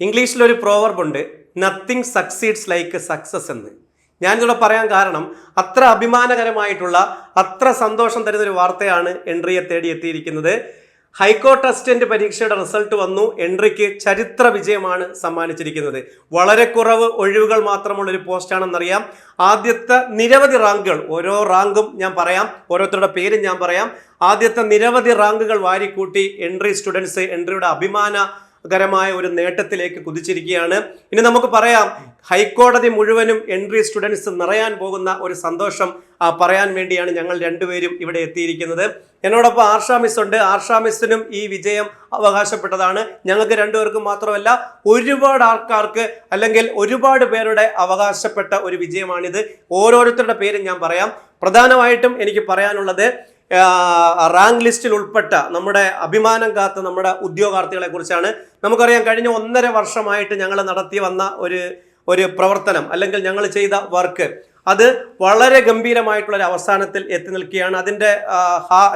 ഇംഗ്ലീഷിലൊരു പ്രോവർബുണ്ട് nothing succeeds like success എന്ന്. ഞാനിവിടെ പറയാൻ കാരണം അത്ര അഭിമാനകരമായിട്ടുള്ള അത്ര സന്തോഷം തരുന്ന ഒരു വാർത്തയാണ് എൻട്രിയെ തേടി എത്തിയിരിക്കുന്നത്. ഹൈക്കോർട്ട് അസിസ്റ്റന്റ് പരീക്ഷയുടെ റിസൾട്ട് വന്നു എൻട്രിക്ക് ചരിത്ര വിജയമാണ് സമ്മാനിച്ചിരിക്കുന്നത്. വളരെ കുറവ് ഒഴിവുകൾ മാത്രമുള്ളൊരു പോസ്റ്റാണെന്നറിയാം ആദ്യത്തെ നിരവധി റാങ്കുകൾ ഓരോ റാങ്കും ഞാൻ പറയാം ഓരോരുത്തരുടെ പേരും ഞാൻ പറയാം. ആദ്യത്തെ നിരവധി റാങ്കുകൾ വാരിക്കൂട്ടി എൻട്രി സ്റ്റുഡൻസ് എൻട്രിയുടെ അഭിമാന കരമായ ഒരു നേട്ടത്തിലേക്ക് കുതിച്ചിരിക്കുകയാണ്. ഇനി നമുക്ക് പറയാം ഹൈക്കോടതി മുഴുവനും എൻട്രി സ്റ്റുഡൻസ് നിറയാൻ പോകുന്ന ഒരു സന്തോഷം പറയാൻ വേണ്ടിയാണ് ഞങ്ങൾ രണ്ടുപേരും ഇവിടെ എത്തിയിരിക്കുന്നത്. എന്നോടൊപ്പം ആർഷാ മിസ് ഉണ്ട്. ആർഷാ മിസ്സിനും ഈ വിജയം അവകാശപ്പെട്ടതാണ്. ഞങ്ങൾക്ക് രണ്ടുപേർക്കും മാത്രമല്ല ഒരുപാട് ആൾക്കാർക്ക് അല്ലെങ്കിൽ ഒരുപാട് പേരുടെ അവകാശപ്പെട്ട ഒരു വിജയമാണിത്. ഓരോരുത്തരുടെ പേരും ഞാൻ പറയാം. പ്രധാനമായിട്ടും എനിക്ക് പറയാനുള്ളത് റാങ്ക് ലിസ്റ്റിൽ ഉൾപ്പെട്ട നമ്മുടെ അഭിമാനം കാത്ത നമ്മുടെ ഉദ്യോഗാർത്ഥികളെ കുറിച്ചാണ് നമുക്കറിയാം കഴിഞ്ഞ ഒന്നര വർഷമായിട്ട് ഞങ്ങൾ നടത്തി വന്ന ഒരു ഒരു പ്രവർത്തനം അല്ലെങ്കിൽ ഞങ്ങൾ ചെയ്ത വർക്ക്. അത് വളരെ ഗംഭീരമായിട്ടുള്ള ഒരു അവസാനത്തിൽ എത്തി നിൽക്കുകയാണ്. അതിന്റെ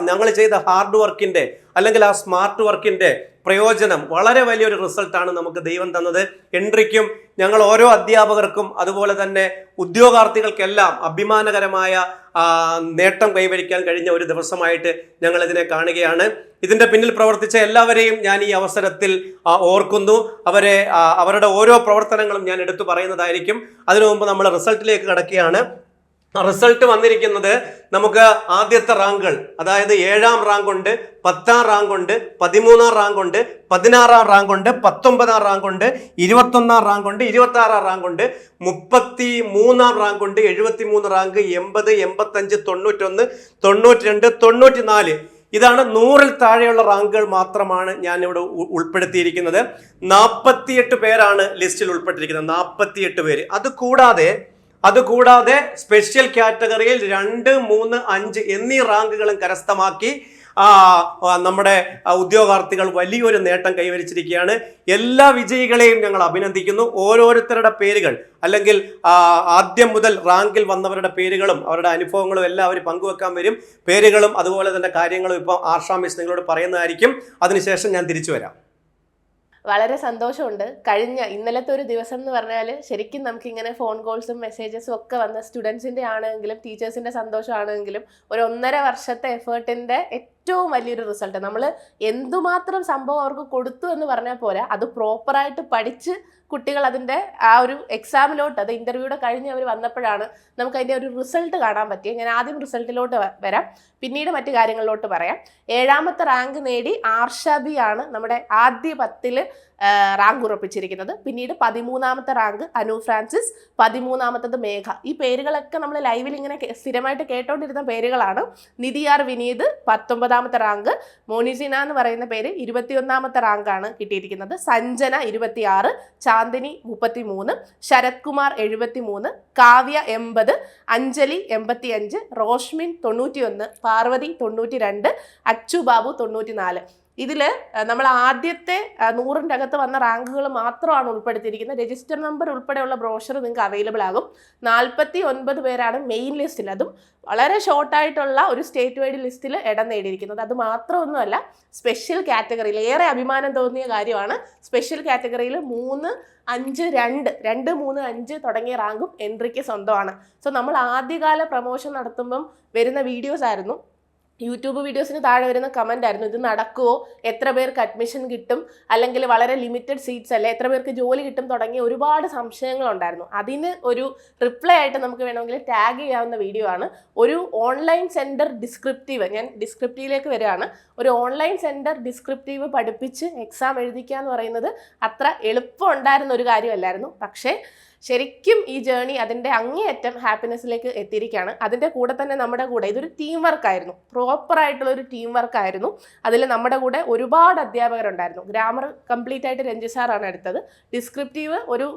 ഞങ്ങൾ ചെയ്ത ഹാർഡ് വർക്കിന്റെ അല്ലെങ്കിൽ ആ സ്മാർട്ട് വർക്കിന്റെ പ്രയോജനം വളരെ വലിയൊരു റിസൾട്ടാണ് നമുക്ക് ദൈവം തന്നത്. എൻട്രിക്കും ഞങ്ങൾ ഓരോ അധ്യാപകർക്കും അതുപോലെ തന്നെ ഉദ്യോഗാർത്ഥികൾക്കെല്ലാം അഭിമാനകരമായ നേട്ടം കൈവരിക്കാൻ കഴിഞ്ഞ ഒരു ദിവസമായിട്ട് ഞങ്ങൾ ഇതിനെ കാണുകയാണ്. ഇതിന്റെ പിന്നിൽ പ്രവർത്തിച്ച എല്ലാവരെയും ഞാൻ ഈ അവസരത്തിൽ ഓർക്കുന്നു. അവരെ അവരുടെ ഓരോ പ്രവർത്തനങ്ങളും ഞാൻ എടുത്തു പറയുന്നതായിരിക്കും. അതിനു മുമ്പ് നമ്മൾ റിസൾട്ടിലേക്ക് കടക്കുകയാണ്. റിസൾട്ട് വന്നിരിക്കുന്നത് നമുക്ക് ആദ്യത്തെ റാങ്കുകൾ അതായത് ഏഴാം റാങ്ക് ഉണ്ട് പത്താം റാങ്ക് ഉണ്ട് പതിമൂന്നാം റാങ്ക് ഉണ്ട് പതിനാറാം റാങ്ക് ഉണ്ട് പത്തൊമ്പതാം റാങ്ക് ഉണ്ട് ഇരുപത്തൊന്നാം റാങ്ക് ഉണ്ട് ഇരുപത്തി ആറാം റാങ്ക് ഉണ്ട് മുപ്പത്തി മൂന്നാം റാങ്ക് ഉണ്ട് എഴുപത്തി മൂന്ന് റാങ്ക് എൺപത് എൺപത്തഞ്ച് തൊണ്ണൂറ്റൊന്ന് തൊണ്ണൂറ്റി രണ്ട് തൊണ്ണൂറ്റി നാല് ഇതാണ് നൂറിൽ താഴെയുള്ള റാങ്കുകൾ മാത്രമാണ് ഞാൻ ഇവിടെ ഉൾപ്പെടുത്തിയിരിക്കുന്നത്. നാൽപ്പത്തിയെട്ട് പേരാണ് ലിസ്റ്റിൽ ഉൾപ്പെട്ടിരിക്കുന്നത്. നാൽപ്പത്തിയെട്ട് പേര്. അത് കൂടാതെ അതുകൂടാതെ സ്പെഷ്യൽ കാറ്റഗറിയിൽ രണ്ട് മൂന്ന് അഞ്ച് എന്നീ റാങ്കുകളും കരസ്ഥമാക്കി നമ്മുടെ ഉദ്യോഗാർത്ഥികൾ വലിയൊരു നേട്ടം കൈവരിച്ചിരിക്കുകയാണ്. എല്ലാ വിജയികളെയും ഞങ്ങൾ അഭിനന്ദിക്കുന്നു. ഓരോരുത്തരുടെ പേരുകൾ അല്ലെങ്കിൽ ആദ്യം മുതൽ റാങ്കിൽ വന്നവരുടെ പേരുകളും അവരുടെ അനുഭവങ്ങളും എല്ലാം അവർ പങ്കുവെക്കാൻ വരും. പേരുകളും അതുപോലെ തന്നെ കാര്യങ്ങളും ഇപ്പോൾ ആർഷാമിസ് നിങ്ങളോട് പറയുന്നതായിരിക്കും. അതിനുശേഷം ഞാൻ തിരിച്ചു വരാം. വളരെ സന്തോഷമുണ്ട്. കഴിഞ്ഞ ഇന്നലത്തെ ഒരു ദിവസം എന്ന് പറഞ്ഞാൽ ശരിക്കും നമുക്ക് ഇങ്ങനെ ഫോൺ കോൾസും മെസ്സേജസും ഒക്കെ വന്ന സ്റ്റുഡൻസിന്റെ ആണെങ്കിലും ടീച്ചേഴ്സിന്റെ സന്തോഷമാണെങ്കിലും ഒരു ഒന്നര വർഷത്തെ എഫേർട്ടിന്റെ ഏറ്റവും വലിയൊരു റിസൾട്ട് നമ്മൾ എന്തുമാത്രം സംഭവം അവർക്ക് കൊടുത്തു എന്ന് പറഞ്ഞാൽ പോരാ അത് പ്രോപ്പറായിട്ട് പഠിച്ച് കുട്ടികൾ അതിന്റെ ആ ഒരു എക്സാമിലോട്ട് അത് ഇന്റർവ്യൂടെ കഴിഞ്ഞ് അവർ വന്നപ്പോഴാണ് നമുക്ക് അതിന്റെ ഒരു റിസൾട്ട് കാണാൻ പറ്റിയത് ഞാൻ ആദ്യം റിസൾട്ടിലോട്ട് വരാം. പിന്നീട് മറ്റു കാര്യങ്ങളിലോട്ട് പറയാം. ഏഴാമത്തെ റാങ്ക് നേടി ആർഷബി ആണ് നമ്മുടെ ആദ്യ പത്തിൽ റാങ്ക് ഉറപ്പിച്ചിരിക്കുന്നത്. പിന്നീട് പതിമൂന്നാമത്തെ റാങ്ക് അനു ഫ്രാൻസിസ് പതിമൂന്നാമത്തത് മേഘ. ഈ പേരുകളൊക്കെ നമ്മൾ ലൈവിൽ ഇങ്ങനെ സ്ഥിരമായിട്ട് കേട്ടോണ്ടിരുന്ന പേരുകളാണ്. നിതിയാർ വിനീത് പത്തൊമ്പതാമത്തെ റാങ്ക് മോനിസിന എന്ന് പറയുന്ന പേര് ഇരുപത്തിയൊന്നാമത്തെ റാങ്കാണ് കിട്ടിയിരിക്കുന്നത്. സഞ്ജന ഇരുപത്തിയാറ് ചാന്ദിനി മുപ്പത്തി മൂന്ന് ശരത് കുമാർ എഴുപത്തി മൂന്ന് കാവ്യ എൺപത് അഞ്ജലി എൺപത്തി അഞ്ച് റോഷ്മിൻ തൊണ്ണൂറ്റിയൊന്ന് പാർവതി തൊണ്ണൂറ്റി രണ്ട് അച്ചു ബാബു തൊണ്ണൂറ്റി നാല് ഇതിൽ നമ്മൾ ആദ്യത്തെ നൂറിന്റെ അകത്ത് വന്ന റാങ്കുകൾ മാത്രമാണ് ഉൾപ്പെടുത്തിയിരിക്കുന്നത്. രജിസ്റ്റർ നമ്പർ ഉൾപ്പെടെയുള്ള ബ്രോഷർ നിങ്ങൾക്ക് അവൈലബിൾ ആകും. നാൽപ്പത്തി ഒൻപത് പേരാണ് മെയിൻ ലിസ്റ്റിൽ. അതും വളരെ ഷോർട്ടായിട്ടുള്ള ഒരു സ്റ്റേറ്റ് വൈഡ് ലിസ്റ്റിൽ ഇടം നേടിയിരിക്കുന്നത്. അത് മാത്രമൊന്നുമല്ല സ്പെഷ്യൽ കാറ്റഗറിയിൽ ഏറെ അഭിമാനം തോന്നിയ കാര്യമാണ് സ്പെഷ്യൽ കാറ്റഗറിയിൽ മൂന്ന് അഞ്ച് രണ്ട് രണ്ട് മൂന്ന് അഞ്ച് തുടങ്ങിയ റാങ്കും എൻട്രിക്ക് സ്വന്തമാണ്. സോ നമ്മൾ ആദ്യകാല പ്രമോഷൻ നടത്തുമ്പം വരുന്ന വീഡിയോസ് ആയിരുന്നു യൂട്യൂബ് വീഡിയോസിന് താഴെ വരുന്ന കമന്റ് ആയിരുന്നു ഇത് നടക്കുമോ എത്ര പേർക്ക് അഡ്മിഷൻ കിട്ടും? അല്ലെങ്കിൽ വളരെ ലിമിറ്റഡ് സീറ്റ്സ് അല്ലേ? എത്ര പേർക്ക് ജോലി കിട്ടും? തുടങ്ങിയ ഒരുപാട് സംശയങ്ങളുണ്ടായിരുന്നു. അതിന് ഒരു റിപ്ലൈ ആയിട്ട് നമുക്ക് വേണമെങ്കിൽ ടാഗ് ചെയ്യാവുന്ന വീഡിയോ ആണ്. ഒരു ഓൺലൈൻ സെന്റർ ഡിസ്ക്രിപ്റ്റീവ് ഞാൻ ഡിസ്ക്രിപ്റ്റീവിലേക്ക് വരികയാണ്. ഒരു ഓൺലൈൻ സെന്റർ ഡിസ്ക്രിപ്റ്റീവ് പഠിപ്പിച്ച് എക്സാം എഴുതിക്കുക എന്ന് പറയുന്നത് അത്ര എളുപ്പം ഉണ്ടായിരുന്ന ഒരു കാര്യമല്ലായിരുന്നു. പക്ഷേ ശരിക്കും ഈ ജേണി അതിന്റെ അങ്ങേയറ്റം ഹാപ്പിനെസ്സിലേക്ക് എത്തിയിരിക്കുകയാണ്. അതിന്റെ കൂടെ തന്നെ നമ്മുടെ കൂടെ ഇതൊരു ടീം വർക്ക് ആയിരുന്നു. പ്രോപ്പർ ആയിട്ടുള്ള ഒരു ടീം വർക്ക് ആയിരുന്നു. അതിൽ നമ്മുടെ കൂടെ ഒരുപാട് അധ്യാപകരുണ്ടായിരുന്നു. ഗ്രാമർ കംപ്ലീറ്റ് ആയിട്ട് രഞ്ജി സാറാണ് എടുത്തത്. ഡിസ്ക്രിപ്റ്റീവ് ഒരു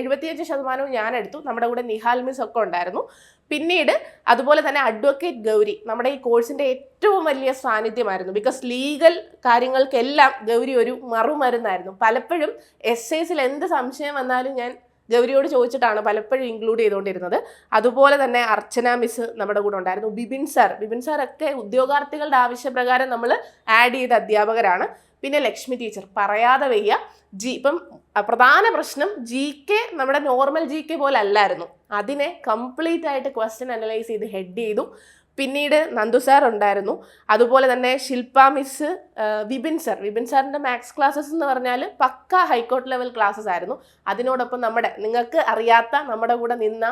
എഴുപത്തിയഞ്ച് ശതമാനവും ഞാൻ എടുത്തു. നമ്മുടെ കൂടെ നിഹാൽ മിസ് ഒക്കെ ഉണ്ടായിരുന്നു. പിന്നീട് അതുപോലെ തന്നെ അഡ്വക്കേറ്റ് ഗൗരി. നമ്മുടെ ഈ കോഴ്സിന്റെ ഏറ്റവും വലിയ സാന്നിധ്യമായിരുന്നു. ബിക്കോസ് ലീഗൽ കാര്യങ്ങൾക്കെല്ലാം ഗൗരി ഒരു മറുമരുന്നായിരുന്നു. പലപ്പോഴും എസ് എസിൽ എന്ത് സംശയം വന്നാലും ഞാൻ ഗൗരിയോട് ചോദിച്ചിട്ടാണ് പലപ്പോഴും ഇൻക്ലൂഡ് ചെയ്തുകൊണ്ടിരുന്നത്. അതുപോലെ തന്നെ അർച്ചന മിസ് നമ്മുടെ കൂടെ ഉണ്ടായിരുന്നു. ബിബിൻ സാർ ബിബിൻ സാർ ഒക്കെ ഉദ്യോഗാർത്ഥികളുടെ ആവശ്യപ്രകാരം നമ്മൾ ആഡ് ചെയ്ത അധ്യാപകരാണ്. പിന്നെ ലക്ഷ്മി ടീച്ചർ പറയാതെ വയ്യ. ജി ഇപ്പം പ്രധാന പ്രശ്നം ജി കെ നമ്മുടെ നോർമൽ ജി കെ പോലെ അല്ലായിരുന്നു. അതിനെ കംപ്ലീറ്റ് ആയിട്ട് ക്വസ്റ്റ്യൻ അനലൈസ് ചെയ്ത് ഹെഡ് ചെയ്തു. പിന്നീട് നന്ദു സാർ ഉണ്ടായിരുന്നു. അതുപോലെ തന്നെ ശില്പ മിസ് വിപിൻ സാർ വിപിൻ സാറിന്റെ മാത്സ് ക്ലാസ്സസ് എന്ന് പറഞ്ഞാൽ പക്ക ഹൈക്കോർട്ട് ലെവൽ ക്ലാസ്സസ് ആയിരുന്നു. അതിനോടൊപ്പം നമ്മുടെ നിങ്ങൾക്ക് അറിയാത്ത നമ്മുടെ കൂടെ നിന്ന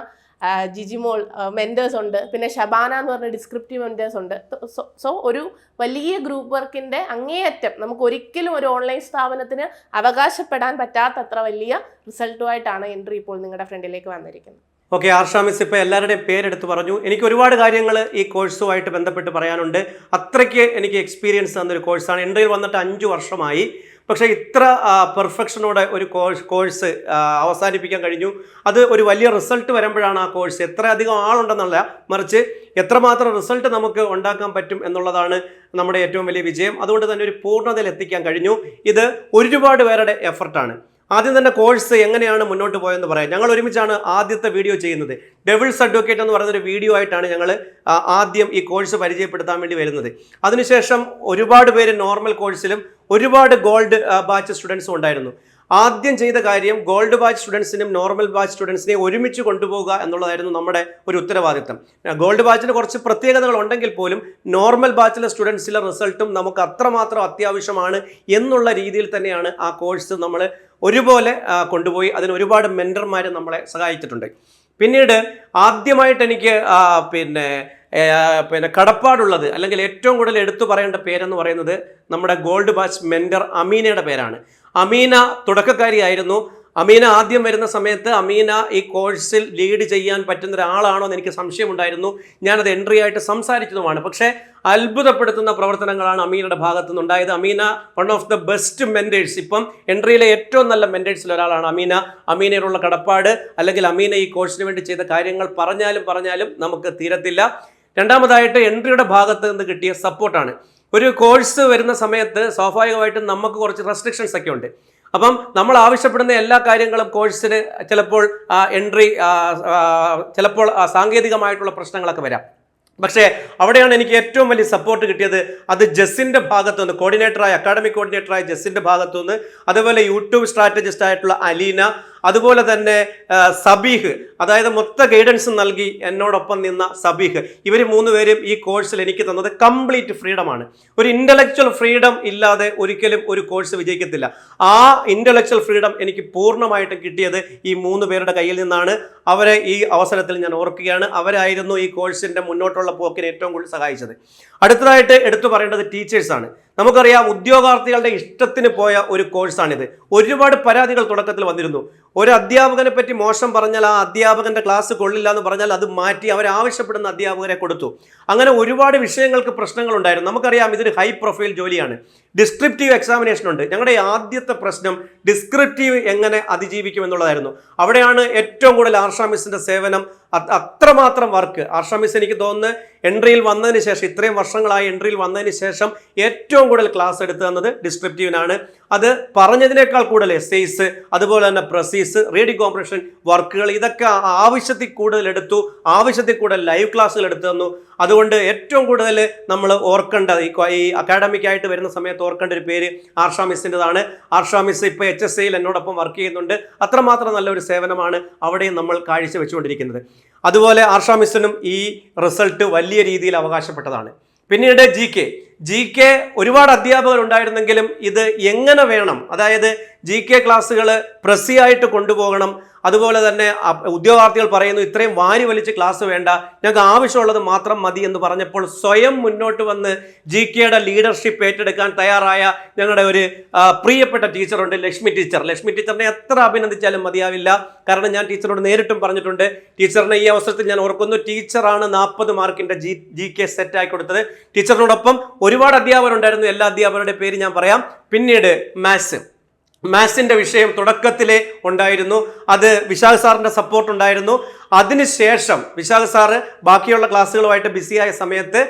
ജിജിമോൾ മെന്റേഴ്സ് ഉണ്ട്. പിന്നെ ഷബാന എന്ന് പറഞ്ഞ ഡിസ്ക്രിപ്റ്റീവ് മെന്റേഴ്സ് ഉണ്ട്. സോ ഒരു വലിയ ഗ്രൂപ്പ് വർക്കിന്റെ അങ്ങേയറ്റം നമുക്ക് ഒരിക്കലും ഒരു ഓൺലൈൻ സ്ഥാപനത്തിന് അവകാശപ്പെടാൻ പറ്റാത്തത്ര വലിയ റിസൾട്ടുമായിട്ടാണ് എൻട്രി ഇപ്പോൾ നിങ്ങളുടെ ഫ്രണ്ടിലേക്ക് വന്നിരിക്കുന്നത്. ഓക്കെ ആർഷാ മിസ് ഇപ്പോൾ എല്ലാവരുടെയും പേരെടുത്ത് പറഞ്ഞു. എനിക്ക് ഒരുപാട് കാര്യങ്ങൾ ഈ കോഴ്സുമായിട്ട് ബന്ധപ്പെട്ട് പറയാനുണ്ട്. അത്രയ്ക്ക് എനിക്ക് എക്സ്പീരിയൻസ് തന്നൊരു കോഴ്സാണ്. എൻട്രിയിൽ വന്നിട്ട് അഞ്ച് വർഷമായി. പക്ഷേ ഇത്ര പെർഫെക്ഷനോടെ ഒരു കോഴ്സ് കോഴ്സ് അവസാനിപ്പിക്കാൻ കഴിഞ്ഞു. അത് ഒരു വലിയ റിസൾട്ട് വരുമ്പോഴാണ് ആ കോഴ്സ്. എത്ര അധികം ആളുണ്ടെന്നല്ല മറിച്ച് എത്രമാത്രം റിസൾട്ട് നമുക്ക് ഉണ്ടാക്കാൻ പറ്റും എന്നുള്ളതാണ് നമ്മുടെ ഏറ്റവും വലിയ വിജയം. അതുകൊണ്ട് തന്നെ ഒരു പൂർണതയിൽ എത്തിക്കാൻ കഴിഞ്ഞു. ഇത് ഒരുപാട് പേരുടെ എഫർട്ടാണ് ആദ്യം തന്നെ കോഴ്സ് എങ്ങനെയാണ് മുന്നോട്ട് പോയെന്ന് പറയാം. ഞങ്ങൾ ഒരുമിച്ചാണ് ആദ്യത്തെ വീഡിയോ ചെയ്യുന്നത്. ഡെവിൾസ് അഡ്വക്കേറ്റ് എന്ന് പറയുന്ന ഒരു വീഡിയോ ആയിട്ടാണ് ഞങ്ങൾ ആദ്യം ഈ കോഴ്സ് പരിചയപ്പെടുത്താൻ വേണ്ടി വരുന്നത്. അതിനുശേഷം ഒരുപാട് പേര് നോർമൽ കോഴ്സിലും ഒരുപാട് ഗോൾഡ് ബാച്ച് സ്റ്റുഡൻസും ഉണ്ടായിരുന്നു. ആദ്യം ചെയ്ത കാര്യം ഗോൾഡ് ബാച്ച് സ്റ്റുഡൻസിനും നോർമൽ ബാച്ച് സ്റ്റുഡൻസിനെയും ഒരുമിച്ച് കൊണ്ടുപോകുക എന്നുള്ളതായിരുന്നു നമ്മുടെ ഒരു ഉത്തരവാദിത്തം. ഗോൾഡ് ബാച്ചിന് കുറച്ച് പ്രത്യേകതകൾ ഉണ്ടെങ്കിൽ പോലും നോർമൽ ബാച്ചിലെ സ്റ്റുഡൻസിലെ റിസൾട്ടും നമുക്ക് അത്രമാത്രം അത്യാവശ്യമാണ് എന്നുള്ള രീതിയിൽ തന്നെയാണ് ആ കോഴ്സ് നമ്മൾ ഒരുപോലെ കൊണ്ടുപോയി അതിന് ഒരുപാട് മെന്റർമാർ നമ്മളെ സഹായിച്ചിട്ടുണ്ട്. പിന്നീട് ആദ്യമായിട്ട് എനിക്ക് പിന്നെ പിന്നെ കടപ്പാടുള്ളത് അല്ലെങ്കിൽ ഏറ്റവും കൂടുതൽ എടുത്തു പറയേണ്ട പേരെന്ന് പറയുന്നത് നമ്മുടെ ഗോൾഡ് ബാച്ച് മെന്റർ അമീനയുടെ പേരാണ്. അമീന തുടക്കക്കാരിയായിരുന്നു. അമീന ആദ്യം വരുന്ന സമയത്ത് അമീന ഈ കോഴ്സിൽ ലീഡ് ചെയ്യാൻ പറ്റുന്ന ഒരാളാണോ എന്ന് എനിക്ക് സംശയമുണ്ടായിരുന്നു. ഞാനത് എൻട്രി ആയിട്ട് സംസാരിച്ചതുമാണ്. പക്ഷേ അത്ഭുതപ്പെടുത്തുന്ന പ്രവർത്തനങ്ങളാണ് അമീനയുടെ ഭാഗത്തു നിന്നുണ്ടായത്. Ameena one of the best mentors ഇപ്പം എൻട്രിയിലെ ഏറ്റവും നല്ല മെന്റേഴ്സിൽ ഒരാളാണ് അമീന. അമീനയോടുള്ള കടപ്പാട് അല്ലെങ്കിൽ അമീന ഈ കോഴ്സിന് വേണ്ടി ചെയ്ത കാര്യങ്ങൾ പറഞ്ഞാലും പറഞ്ഞാലും നമുക്ക് തീരത്തില്ല. രണ്ടാമതായിട്ട് എൻട്രിയുടെ ഭാഗത്ത് നിന്ന് കിട്ടിയ സപ്പോർട്ടാണ്. ഒരു കോഴ്സ് വരുന്ന സമയത്ത് സ്വാഭാവികമായിട്ടും നമുക്ക് കുറച്ച് റെസ്ട്രിക്ഷൻസ് ഒക്കെ ഉണ്ട്. അപ്പം നമ്മൾ ആവശ്യപ്പെടുന്ന എല്ലാ കാര്യങ്ങളും കോഴ്സിന് ചിലപ്പോൾ എൻട്രി ചിലപ്പോൾ സാങ്കേതികമായിട്ടുള്ള പ്രശ്നങ്ങളൊക്കെ വരാം. പക്ഷേ അവിടെയാണ് എനിക്ക് ഏറ്റവും വലിയ സപ്പോർട്ട് കിട്ടിയത്. അത് ജസ്സിന്റെ ഭാഗത്തുനിന്ന് കോർഡിനേറ്ററായ അക്കാഡമിക് കോർഡിനേറ്ററായ ജസ്സിന്റെ ഭാഗത്തുനിന്ന് അതുപോലെ യൂട്യൂബ് സ്ട്രാറ്റജിസ്റ്റ് ആയിട്ടുള്ള അലീന അതുപോലെ തന്നെ സബീഹ്. അതായത് മൊത്ത ഗൈഡൻസ് നൽകി എന്നോടൊപ്പം നിന്ന സബീഹ്. ഇവർ മൂന്ന് പേരും ഈ കോഴ്സിൽ എനിക്ക് തന്നത് കംപ്ലീറ്റ് ഫ്രീഡമാണ് ഒരു ഇന്റലക്ച്വൽ ഫ്രീഡം ഇല്ലാതെ ഒരിക്കലും ഒരു കോഴ്സ് വിജയിക്കത്തില്ല. ആ ഇന്റലക്ച്വൽ ഫ്രീഡം എനിക്ക് പൂർണമായിട്ടും കിട്ടിയത് ഈ മൂന്ന് പേരുടെ കയ്യിൽ നിന്നാണ്. അവരെ ഈ അവസരത്തിൽ ഞാൻ ഓർക്കുകയാണ്. അവരായിരുന്നു ഈ കോഴ്സിന്റെ മുന്നോട്ടുള്ള പോക്കിന് ഏറ്റവും കൂടുതൽ സഹായിച്ചത്. അടുത്തതായിട്ട് എടുത്തു പറയേണ്ടത് ടീച്ചേഴ്സാണ് നമുക്കറിയാം ഉദ്യോഗാർത്ഥികളുടെ ഇഷ്ടത്തിന് പോയ ഒരു കോഴ്സാണിത്. ഒരുപാട് പരാതികൾ തുടക്കത്തിൽ വന്നിരുന്നു. ഒരു അധ്യാപകനെ പറ്റി മോശം പറഞ്ഞാൽ ആ അധ്യാപകന്റെ ക്ലാസ് കൊള്ളില്ല എന്ന് പറഞ്ഞാൽ അത് മാറ്റി അവർ ആവശ്യപ്പെടുന്ന അധ്യാപകരെ കൊടുത്തു. അങ്ങനെ ഒരുപാട് വിഷയങ്ങൾക്ക് പ്രശ്നങ്ങൾ ഉണ്ടായിരുന്നു. നമുക്കറിയാം ഇതൊരു ഹൈ പ്രൊഫൈൽ ജോലിയാണ്. ഡിസ്ക്രിപ്റ്റീവ് എക്സാമിനേഷൻ ഉണ്ട്. ഞങ്ങളുടെ ആദ്യത്തെ പ്രശ്നം ഡിസ്ക്രിപ്റ്റീവ് എങ്ങനെ അതിജീവിക്കും എന്നുള്ളതായിരുന്നു. അവിടെയാണ് ഏറ്റവും കൂടുതൽ ആർഷാ മിസ്സിന്റെ സേവനം അത്രമാത്രം വർക്ക്. ആർഷാ മിസ് എനിക്ക് തോന്നുന്നത് എൻട്രിയിൽ വന്നതിന് ശേഷം ഇത്രയും വർഷങ്ങളായി എൻട്രിയിൽ വന്നതിന് ശേഷം ഏറ്റവും കൂടുതൽ ക്ലാസ് എടുത്തു തന്നത് ഡിസ്ക്രിപ്റ്റീവിനാണ്. അത് പറഞ്ഞതിനേക്കാൾ കൂടുതൽ എസ്സേസ് അതുപോലെ തന്നെ പ്രസീസ് റീഡിംഗ് കോമ്പറേഷൻ വർക്കുകൾ ഇതൊക്കെ ആവശ്യത്തിൽ കൂടുതൽ എടുത്തു ആവശ്യത്തിൽ കൂടുതൽ ലൈവ് ക്ലാസ്സുകൾ എടുത്തു തന്നു. അതുകൊണ്ട് ഏറ്റവും കൂടുതൽ നമ്മൾ ഓർക്കേണ്ടത് ഈ ഈ അക്കാഡമിക് ആയിട്ട് വരുന്ന സമയത്ത് ഓർക്കേണ്ട ഒരു പേര് ആർഷാ മിസ്സിന്റെതാണ്. ആർഷാ മിസ് ഇപ്പോൾ എച്ച് എസ് എന്നോടൊപ്പം വർക്ക് ചെയ്യുന്നുണ്ട്. അത്രമാത്രം നല്ലൊരു സേവനമാണ് അവിടെയും നമ്മൾ കാഴ്ചവെച്ചുകൊണ്ടിരിക്കുന്നത്. അതുപോലെ ആർഷാ മിസ്സിനും ഈ റിസൾട്ട് വലിയ രീതിയിൽ അവകാശപ്പെട്ടതാണ്. പിന്നീട് ജി കെ ജി കെ ഒരുപാട് അധ്യാപകർ ഉണ്ടായിരുന്നെങ്കിലും ഇത് എങ്ങനെ വേണം? അതായത് ജി കെ ക്ലാസ്സുകൾ പ്രസിയായിട്ട് കൊണ്ടുപോകണം. അതുപോലെ തന്നെ ഉദ്യോഗാർത്ഥികൾ പറയുന്നു ഇത്രയും വാരി വലിച്ച് ക്ലാസ് വേണ്ട. ഞങ്ങൾക്ക് ആവശ്യമുള്ളത് മാത്രം മതി എന്ന് പറഞ്ഞപ്പോൾ സ്വയം മുന്നോട്ട് വന്ന് ജി കെയുടെ ലീഡർഷിപ്പ് ഏറ്റെടുക്കാൻ തയ്യാറായ ഞങ്ങളുടെ ഒരു പ്രിയപ്പെട്ട ടീച്ചറുണ്ട് ലക്ഷ്മി ടീച്ചർ. ലക്ഷ്മി ടീച്ചറിനെ എത്ര അഭിനന്ദിച്ചാലും മതിയാവില്ല. കാരണം ഞാൻ ടീച്ചറോട് നേരിട്ടും പറഞ്ഞിട്ടുണ്ട് ടീച്ചറിനെ ഈ അവസരത്തിൽ ഞാൻ ഓർക്കുന്നു ടീച്ചറാണ് നാൽപ്പത് മാർക്കിന്റെ ജി ജി കെ സെറ്റ് ആയി കൊടുത്തത്. ടീച്ചറിനോടൊപ്പം ഒരുപാട് അധ്യാപകരുണ്ടായിരുന്നു എല്ലാ അധ്യാപകരുടെ പേര് ഞാൻ പറയാം. പിന്നീട് മാത്സ്. മാത്സിന്റെ വിഷയം തുടക്കത്തിലേ ഉണ്ടായിരുന്നു. അത് വിശാഖ് സാറിന്റെ സപ്പോർട്ട് ഉണ്ടായിരുന്നു. അതിനുശേഷം വിശാഖ് സാറ് ബാക്കിയുള്ള ക്ലാസ്സുകളുമായിട്ട് ബിസിയായ സമയത്ത്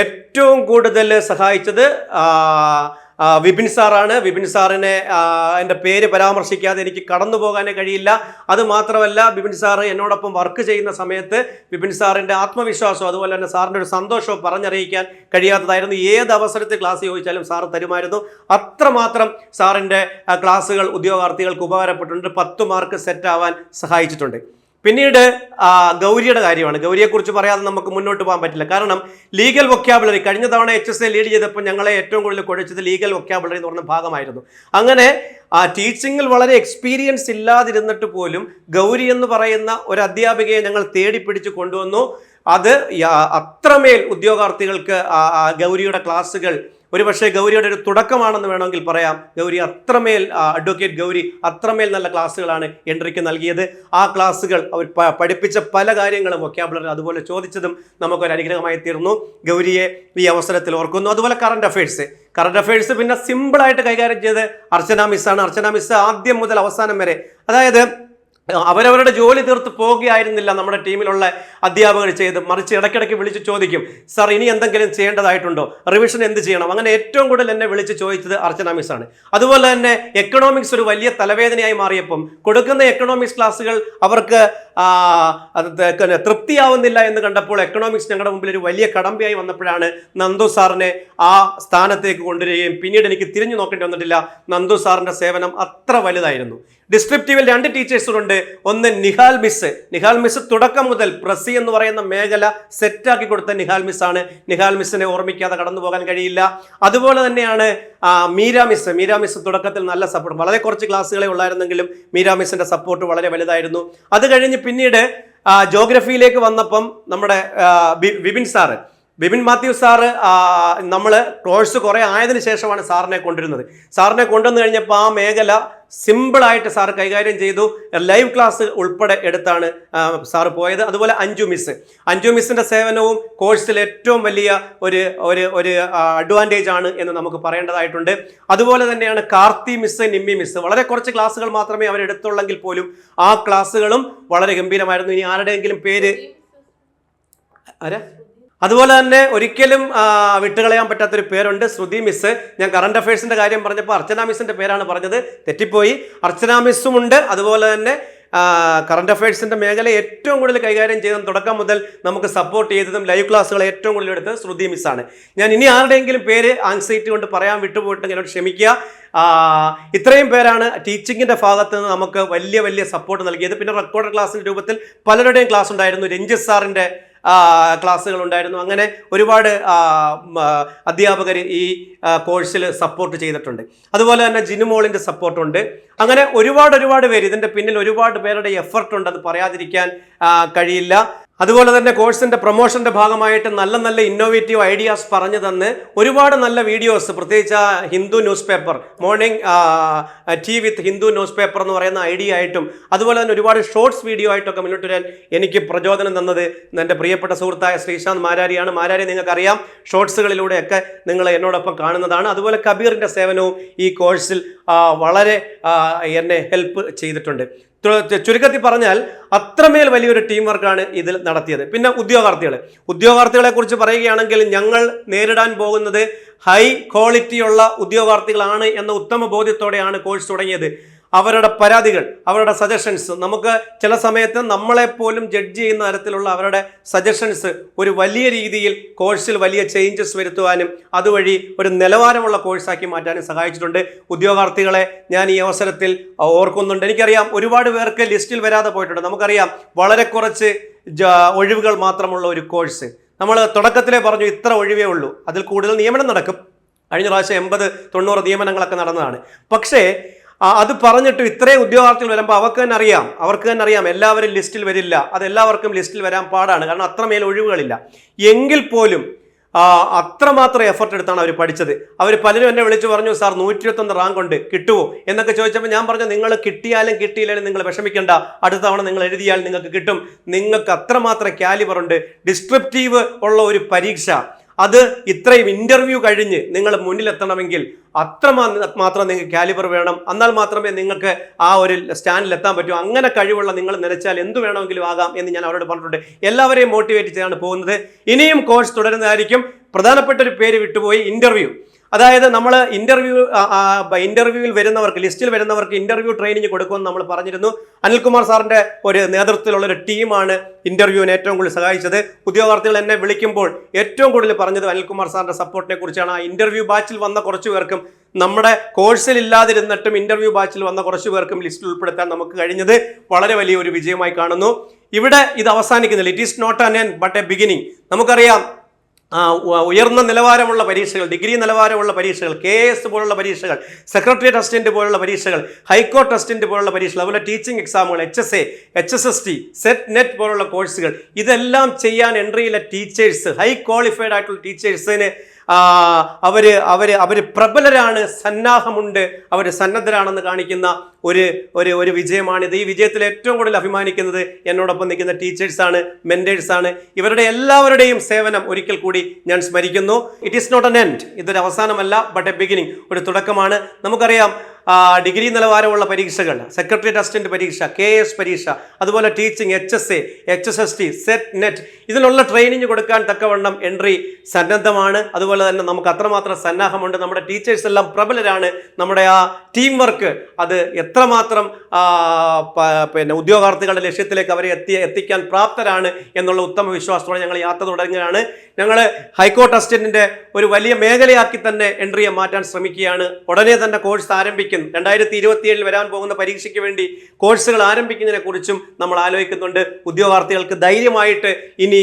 ഏറ്റവും കൂടുതൽ സഹായിച്ചത് വിപിൻ സാറാണ്. വിപിൻ സാറിനെ എന്റെ പേര് പരാമർശിക്കാതെ എനിക്ക് കടന്നു പോകാനേ കഴിയില്ല. അത് മാത്രമല്ല വിപിൻ സാറ് എന്നോടൊപ്പം വർക്ക് ചെയ്യുന്ന സമയത്ത് വിപിൻ സാറിന്റെ ആത്മവിശ്വാസവും അതുപോലെ തന്നെ സാറിന്റെ ഒരു സന്തോഷവും പറഞ്ഞറിയിക്കാൻ കഴിയാത്തതായിരുന്നു. ഏത് അവസരത്തിൽ ക്ലാസ് ചോദിച്ചാലും സാർ തരുമായിരുന്നു. അത്രമാത്രം സാറിന്റെ ക്ലാസ്സുകൾ ഉദ്യോഗാർത്ഥികൾക്ക് ഉപകാരപ്പെട്ടിട്ടുണ്ട്. പത്ത് മാർക്ക് സെറ്റ് ആവാൻ സഹായിച്ചിട്ടുണ്ട്. പിന്നീട് ഗൗരിയുടെ കാര്യമാണ്. ഗൗരിയെക്കുറിച്ച് പറയാതെ നമുക്ക് മുന്നോട്ട് പോകാൻ പറ്റില്ല. കാരണം ലീഗൽ വൊക്കാബുലറി കഴിഞ്ഞ തവണ എച്ച് എസ് എ ലീഡ് ചെയ്തപ്പോൾ ഞങ്ങളെ ഏറ്റവും കൂടുതൽ കുഴച്ചത് ലീഗൽ വൊക്കാബുലറി എന്ന് പറഞ്ഞ ഭാഗമായിരുന്നു. അങ്ങനെ ആ ടീച്ചിങ്ങിൽ വളരെ എക്സ്പീരിയൻസ് ഇല്ലാതിരുന്നിട്ട് പോലും ഗൗരി എന്ന് പറയുന്ന ഒരു അധ്യാപികയെ ഞങ്ങൾ തേടി പിടിച്ച് കൊണ്ടുവന്നു. അത് അത്രമേൽ ഉദ്യോഗാർത്ഥികൾക്ക് ഗൗരിയുടെ ക്ലാസ്സുകൾ ഒരുപക്ഷെ ഗൗരിയുടെ ഒരു തുടക്കമാണെന്ന് വേണമെങ്കിൽ പറയാം. ഗൗരി അത്രമേൽ അഡ്വക്കേറ്റ് ഗൗരി അത്രമേൽ നല്ല ക്ലാസ്സുകളാണ് എൻട്രിക്ക് നൽകിയത്. ആ ക്ലാസ്സുകൾ അവർ പഠിപ്പിച്ച പല കാര്യങ്ങളും വൊക്കാബുലറി അതുപോലെ ചോദിച്ചതും നമുക്കൊരു അനുഗ്രഹമായി തീർന്നു. ഗൗരിയെ ഈ അവസരത്തിൽ ഓർക്കുന്നു. അതുപോലെ കറണ്ട് അഫയേഴ്സ് കറണ്ട് അഫയേഴ്സ് പിന്നെ സിമ്പിളായിട്ട് കൈകാര്യം ചെയ്ത് അർച്ചന മിസ്സാണ് അർച്ചന മിസ് ആദ്യം മുതൽ അവസാനം വരെ. അതായത് അവരവരുടെ ജോലി തീർത്ത് പോകുകയായിരുന്നില്ല നമ്മുടെ ടീമിലുള്ള അധ്യാപകർ ചെയ്ത്. മറിച്ച് ഇടയ്ക്കിടയ്ക്ക് വിളിച്ച് ചോദിക്കും സാർ ഇനി എന്തെങ്കിലും ചെയ്യേണ്ടതായിട്ടുണ്ടോ? റിവിഷൻ എന്ത് ചെയ്യണം? അങ്ങനെ ഏറ്റവും കൂടുതൽ എന്നെ വിളിച്ച് ചോദിച്ചത് അർച്ചന മിസ് ആണ്. അതുപോലെ തന്നെ എക്കണോമിക്സ് ഒരു വലിയ തലവേദനയായി മാറിയപ്പം കൊടുക്കുന്ന എക്കണോമിക്സ് ക്ലാസ്സുകൾ അവർക്ക് തൃപ്തിയാവുന്നില്ല എന്ന് കണ്ടപ്പോൾ എക്കണോമിക്സ് ഞങ്ങളുടെ മുമ്പിൽ ഒരു വലിയ കടമ്പയായി വന്നപ്പോഴാണ് നന്ദു സാറിനെ ആ സ്ഥാനത്തേക്ക് കൊണ്ടുവരികയും പിന്നീട് എനിക്ക് തിരിഞ്ഞു നോക്കേണ്ടി വന്നിട്ടില്ല. നന്ദു സാറിന്റെ സേവനം അത്ര വലുതായിരുന്നു. ഡിസ്ക്രിപ്റ്റീവിൽ രണ്ട് ടീച്ചേഴ്സുണ്ട് ഒന്ന് നിഹാൽ മിസ്. നിഹാൽ മിസ് തുടക്കം മുതൽ പ്രസി എന്ന് പറയുന്ന മേഖല സെറ്റാക്കി കൊടുത്ത നിഹാൽ മിസ് ആണ്. നിഹാൽ മിസ്സിനെ ഓർമ്മിക്കാതെ കടന്നു പോകാൻ കഴിയില്ല. അതുപോലെ തന്നെയാണ് മീര മിസ്. മീര മിസ് തുടക്കത്തിൽ നല്ല സപ്പോർട്ട് വളരെ കുറച്ച് ക്ലാസ്സുകളെ ഉള്ളായിരുന്നെങ്കിലും മീര മിസ്സിന്റെ സപ്പോർട്ട് വളരെ വലുതായിരുന്നു. അത് കഴിഞ്ഞ് പിന്നീട് ജോഗ്രഫിയിലേക്ക് വന്നപ്പം നമ്മുടെ വിപിൻ സാറ് ബിപിൻ മാത്യു സാറ് നമ്മൾ കോഴ്സ് കുറേ ആയതിനു ശേഷമാണ് സാറിനെ കൊണ്ടുവരുന്നത്. സാറിനെ കൊണ്ടുവന്നു കഴിഞ്ഞപ്പോൾ ആ മേഖല സിമ്പിളായിട്ട് സാർ കൈകാര്യം ചെയ്തു. ലൈവ് ക്ലാസ് ഉൾപ്പെടെ എടുത്താണ് സാർ പോയത്. അതുപോലെ അഞ്ജു മിസ്. അഞ്ജു മിസ്സിന്റെ സേവനവും കോഴ്സിൽ ഏറ്റവും വലിയ ഒരു ഒരു ഒരു അഡ്വാന്റേജ് ആണ് എന്ന് നമുക്ക് പറയേണ്ടതായിട്ടുണ്ട്. അതുപോലെ തന്നെയാണ് കാർത്തി മിസ് നിമ്മി മിസ്. വളരെ കുറച്ച് ക്ലാസ്സുകൾ മാത്രമേ അവരെടുത്തുള്ളെങ്കിൽ പോലും ആ ക്ലാസ്സുകളും വളരെ ഗംഭീരമായിരുന്നു. ഇനി ആരുടെയെങ്കിലും പേര്? ആരാ? അതുപോലെ തന്നെ ഒരിക്കലും വിട്ടുകളയാൻ പറ്റാത്തൊരു പേരുണ്ട്. ശ്രുതി മിസ് ഞാൻ കറണ്ട് അഫയേഴ്സിന്റെ കാര്യം പറഞ്ഞപ്പോൾ അർച്ചന മിസ്സിന്റെ പേരാണ് പറഞ്ഞത്. തെറ്റിപ്പോയി. അർച്ചന മിസ്സും ഉണ്ട്. അതുപോലെ തന്നെ കറണ്ട് അഫയേഴ്സിന്റെ മേഖല ഏറ്റവും കൂടുതൽ കൈകാര്യം ചെയ്തതും തുടക്കം മുതൽ നമുക്ക് സപ്പോർട്ട് ചെയ്തതും ലൈവ് ക്ലാസ്സുകൾ ഏറ്റവും കൂടുതൽ എടുത്തത് ശ്രുതി മിസ്സാണ് ഞാൻ ഇനി ആരുടെയെങ്കിലും പേര് ആങ്സൈറ്റി കൊണ്ട് പറയാൻ വിട്ടുപോയിട്ടെങ്കിൽ എന്നോട് ക്ഷമിക്കുക. ഇത്രയും പേരാണ് ടീച്ചിങ്ങിന്റെ ഭാഗത്ത് നിന്ന് നമുക്ക് വലിയ വലിയ സപ്പോർട്ട് നൽകിയത്. പിന്നെ റെക്കോർഡ് ക്ലാസ്സിന്റെ രൂപത്തിൽ പലരുടെയും ക്ലാസ് ഉണ്ടായിരുന്നു. രഞ്ജിത് സാറിന്റെ ക്ലാസ്സുകൾ ഉണ്ടായിരുന്നു. അങ്ങനെ ഒരുപാട് അധ്യാപകർ ഈ കോഴ്സിൽ സപ്പോർട്ട് ചെയ്തിട്ടുണ്ട്. അതുപോലെ തന്നെ ജിനുമോളിന്റെ സപ്പോർട്ടുണ്ട് അങ്ങനെ ഒരുപാട് ഒരുപാട് പേര് ഇതിന്റെ പിന്നിൽ ഒരുപാട് പേരുടെ എഫർട്ട് പറയാതിരിക്കാൻ കഴിയില്ല. അതുപോലെ തന്നെ കോഴ്സിന്റെ പ്രൊമോഷന്റെ ഭാഗമായിട്ട് നല്ല നല്ല ഇന്നോവേറ്റീവ് ഐഡിയാസ് പറഞ്ഞു തന്ന് ഒരുപാട് നല്ല വീഡിയോസ് പ്രത്യേകിച്ച് Hindu newspaper morning tea with Hindu newspaper എന്ന് പറയുന്ന ഐഡിയ ആയിട്ടും അതുപോലെ തന്നെ ഒരുപാട് ഷോർട്സ് വീഡിയോ ആയിട്ടൊക്കെ മുന്നോട്ട് വരാൻ എനിക്ക് പ്രചോദനം തന്നത് എന്റെ പ്രിയപ്പെട്ട സുഹൃത്തായ ശ്രീശാന്ത് മാരാരിയാണ്. മാരാരി നിങ്ങൾക്കറിയാം ഷോർട്സുകളിലൂടെയൊക്കെ നിങ്ങൾ എന്നോടൊപ്പം കാണുന്നതാണ്. അതുപോലെ കബീറിന്റെ സേവനവും ഈ കോഴ്സിൽ വളരെ എന്നെ ഹെൽപ്പ് ചെയ്തിട്ടുണ്ട്. ചുരുക്കത്തിൽ പറഞ്ഞാൽ അത്രമേൽ വലിയൊരു ടീം വർക്കാണ് ഇതിൽ നടത്തിയത്. പിന്നെ ഉദ്യോഗാർത്ഥികൾ ഉദ്യോഗാർത്ഥികളെ കുറിച്ച് പറയുകയാണെങ്കിൽ ഞങ്ങൾ നേരിടാൻ പോകുന്നത് ഹൈ ക്വാളിറ്റിയുള്ള ഉദ്യോഗാർത്ഥികളാണ് എന്ന ഉത്തമ ബോധ്യത്തോടെയാണ് കോഴ്സ് തുടങ്ങിയത്. അവരുടെ പരാതികൾ അവരുടെ സജഷൻസ് നമുക്ക് ചില സമയത്ത് നമ്മളെപ്പോലും ജഡ്ജ് ചെയ്യുന്ന തരത്തിലുള്ള അവരുടെ സജഷൻസ് ഒരു വലിയ രീതിയിൽ കോഴ്സിൽ വലിയ ചേഞ്ചസ് വരുത്തുവാനും അതുവഴി ഒരു നിലവാരമുള്ള കോഴ്സാക്കി മാറ്റാനും സഹായിച്ചിട്ടുണ്ട്. ഉദ്യോഗാർത്ഥികളെ ഞാൻ ഈ അവസരത്തിൽ ഓർക്കുന്നുണ്ട്. എനിക്കറിയാം ഒരുപാട് പേർക്ക് ലിസ്റ്റിൽ വരാതെ പോയിട്ടുണ്ട്. നമുക്കറിയാം വളരെ കുറച്ച് ഒഴിവുകൾ മാത്രമുള്ള ഒരു കോഴ്സ് നമ്മൾ തുടക്കത്തിലേ പറഞ്ഞു ഇത്ര ഒഴിവേ ഉള്ളൂ. അതിൽ കൂടുതൽ നിയമനം നടക്കും. കഴിഞ്ഞ പ്രാവശ്യം എൺപത് തൊണ്ണൂറ് നിയമനങ്ങളൊക്കെ നടന്നതാണ്. പക്ഷേ അത് പറഞ്ഞിട്ട് ഇത്രയും ഉദ്യോഗാർത്ഥികൾ വരുമ്പോൾ അവർക്ക് തന്നെ അറിയാം അവർക്ക് തന്നെ അറിയാം. എല്ലാവരും ലിസ്റ്റിൽ വരില്ല. അത് എല്ലാവർക്കും ലിസ്റ്റിൽ വരാൻ പാടാണ്. കാരണം അത്രമേൽ ഒഴിവുകളില്ല. എങ്കിൽ പോലും അത്രമാത്രം എഫർട്ട് എടുത്താണ് അവർ പഠിച്ചത്. അവർ പലരും എന്നെ വിളിച്ചു പറഞ്ഞു സാർ നൂറ്റി ഇരുപത്തൊന്ന് റാങ്ക് ഉണ്ട് കിട്ടുമോ എന്നൊക്കെ ചോദിച്ചപ്പോൾ ഞാൻ പറഞ്ഞു നിങ്ങൾ കിട്ടിയാലും കിട്ടിയില്ലാലും നിങ്ങൾ വിഷമിക്കേണ്ട. അടുത്ത തവണ നിങ്ങൾ എഴുതിയാൽ നിങ്ങൾക്ക് കിട്ടും. നിങ്ങൾക്ക് അത്രമാത്രം കാലിബർ ഉണ്ട്. ഡിസ്ക്രിപ്റ്റീവ് ഉള്ള ഒരു പരീക്ഷ അത് ഇത്രയും ഇന്റർവ്യൂ കഴിഞ്ഞ് നിങ്ങൾ മുന്നിലെത്തണമെങ്കിൽ അത്ര മാത്രം നിങ്ങൾക്ക് കാലിബർ വേണം. എന്നാൽ മാത്രമേ നിങ്ങൾക്ക് ആ ഒരു സ്റ്റാൻഡിൽ എത്താൻ പറ്റൂ. അങ്ങനെ കഴിവുള്ള നിങ്ങൾ നിലച്ചാൽ എന്ത് വേണമെങ്കിലും ആകാം എന്ന് ഞാൻ അവരോട് പറഞ്ഞിട്ടുണ്ട്. എല്ലാവരെയും മോട്ടിവേറ്റ് ചെയ്താണ് പോകുന്നത്. ഇനിയും കോഴ്സ് തുടരുന്നതായിരിക്കും. പ്രധാനപ്പെട്ട ഒരു പേര് വിട്ടുപോയി ഇന്റർവ്യൂ അതായത് നമ്മൾ ഇന്റർവ്യൂ ഇന്റർവ്യൂവിൽ വരുന്നവർക്ക് ലിസ്റ്റിൽ വരുന്നവർക്ക് ഇന്റർവ്യൂ ട്രെയിനിങ് കൊടുക്കുമെന്ന് നമ്മൾ പറഞ്ഞിരുന്നു. അനിൽകുമാർ സാറിന്റെ ഒരു നേതൃത്വത്തിലുള്ള ഒരു ടീമാണ് ഇന്റർവ്യൂവിന് ഏറ്റവും കൂടുതൽ സഹായിച്ചത്. ഉദ്യോഗാർത്ഥികൾ എന്നെ വിളിക്കുമ്പോൾ ഏറ്റവും കൂടുതൽ പറഞ്ഞത് അനിൽകുമാർ സാറിന്റെ സപ്പോർട്ടിനെ കുറിച്ചാണ്. ആ ഇന്റർവ്യൂ ബാച്ചിൽ വന്ന കുറച്ച് പേർക്കും നമ്മുടെ കോഴ്സിൽ ഇല്ലാതിരുന്നിട്ടും ഇന്റർവ്യൂ ബാച്ചിൽ വന്ന കുറച്ച് പേർക്കും ലിസ്റ്റിൽ ഉൾപ്പെടുത്താൻ നമുക്ക് കഴിഞ്ഞത് വളരെ വലിയ ഒരു വിജയമായി കാണുന്നു. ഇവിടെ ഇത് അവസാനിക്കുന്നില്ല. It is not an end but a beginning നമുക്കറിയാം ഉയർന്ന നിലവാരമുള്ള പരീക്ഷകൾ ഡിഗ്രി നിലവാരമുള്ള പരീക്ഷകൾ കെ എസ് പോലുള്ള പരീക്ഷകൾ സെക്രട്ടറിയേറ്റ് അസിസ്റ്റന്റ് പോലുള്ള പരീക്ഷകൾ ഹൈക്കോർട്ട് അസിസ്റ്റന്റ് പോലുള്ള പരീക്ഷകൾ അതുപോലെ teaching എക്സാമുകൾ H S A H S S T SET NET പോലുള്ള കോഴ്സുകൾ ഇതെല്ലാം ചെയ്യാൻ എൻട്രിയിലെ ടീച്ചേഴ്സ് ഹൈ ക്വാളിഫൈഡ് ആയിട്ടുള്ള ടീച്ചേഴ്സിന് അവർ അവർ അവർ പ്രബലരാണ് സന്നാഹമുണ്ട്. അവർ സന്നദ്ധരാണെന്ന് കാണിക്കുന്ന ഒരു ഒരു ഒരു വിജയമാണിത്. ഈ വിജയത്തിൽ ഏറ്റവും കൂടുതൽ അഭിമാനിക്കുന്നത് എന്നോടൊപ്പം നിൽക്കുന്ന ടീച്ചേഴ്സാണ് മെന്റേഴ്സാണ് ഇവരുടെ എല്ലാവരുടെയും സേവനം ഒരിക്കൽ കൂടി ഞാൻ സ്മരിക്കുന്നു. It is not an end ഇതൊരു അവസാനമല്ല ബട്ട് എ ബിഗിനിങ് ഒരു തുടക്കമാണ്. നമുക്കറിയാം ഡിഗ്രി നിലവാരമുള്ള പരീക്ഷകൾ സെക്രട്ടറിയേറ്റ് അസിസ്റ്റന്റ് പരീക്ഷ കെ എസ് പരീക്ഷ അതുപോലെ teaching H S A H S S T SET NET ഇതിനുള്ള ട്രെയിനിങ് കൊടുക്കാൻ തക്കവണ്ണം എൻട്രി സന്നദ്ധമാണ്. അതുപോലെ തന്നെ നമുക്ക് അത്രമാത്രം സന്നാഹമുണ്ട്. നമ്മുടെ ടീച്ചേഴ്സ് എല്ലാം പ്രബലരാണ്. നമ്മുടെ ആ ടീം വർക്ക് അത് എത്രമാത്രം പിന്നെ ഉദ്യോഗാർത്ഥികളുടെ ലക്ഷ്യത്തിലേക്ക് അവരെ എത്തി എത്തിക്കാൻ പ്രാപ്തരാണ് എന്നുള്ള ഉത്തമ വിശ്വാസത്തോടെ ഞങ്ങൾ യാത്ര തുടങ്ങുകയാണ്. ഞങ്ങൾ ഹൈക്കോർട്ട് അസിസ്റ്റന്റിന്റെ ഒരു വലിയ മേഖലയാക്കി തന്നെ എൻട്രിയെ മാറ്റാൻ ശ്രമിക്കുകയാണ്. ഉടനെ തന്നെ കോഴ്സ് ആരംഭിക്കും രണ്ടായിരത്തി ഇരുപത്തിയേഴിൽ വരാൻ പോകുന്ന പരീക്ഷയ്ക്ക് വേണ്ടി കോഴ്സുകൾ ആരംഭിക്കുന്നതിനെ കുറിച്ചും നമ്മൾ ആലോചിക്കുന്നുണ്ട്. ഉദ്യോഗാർത്ഥികൾക്ക് ധൈര്യമായിട്ട് ഇനി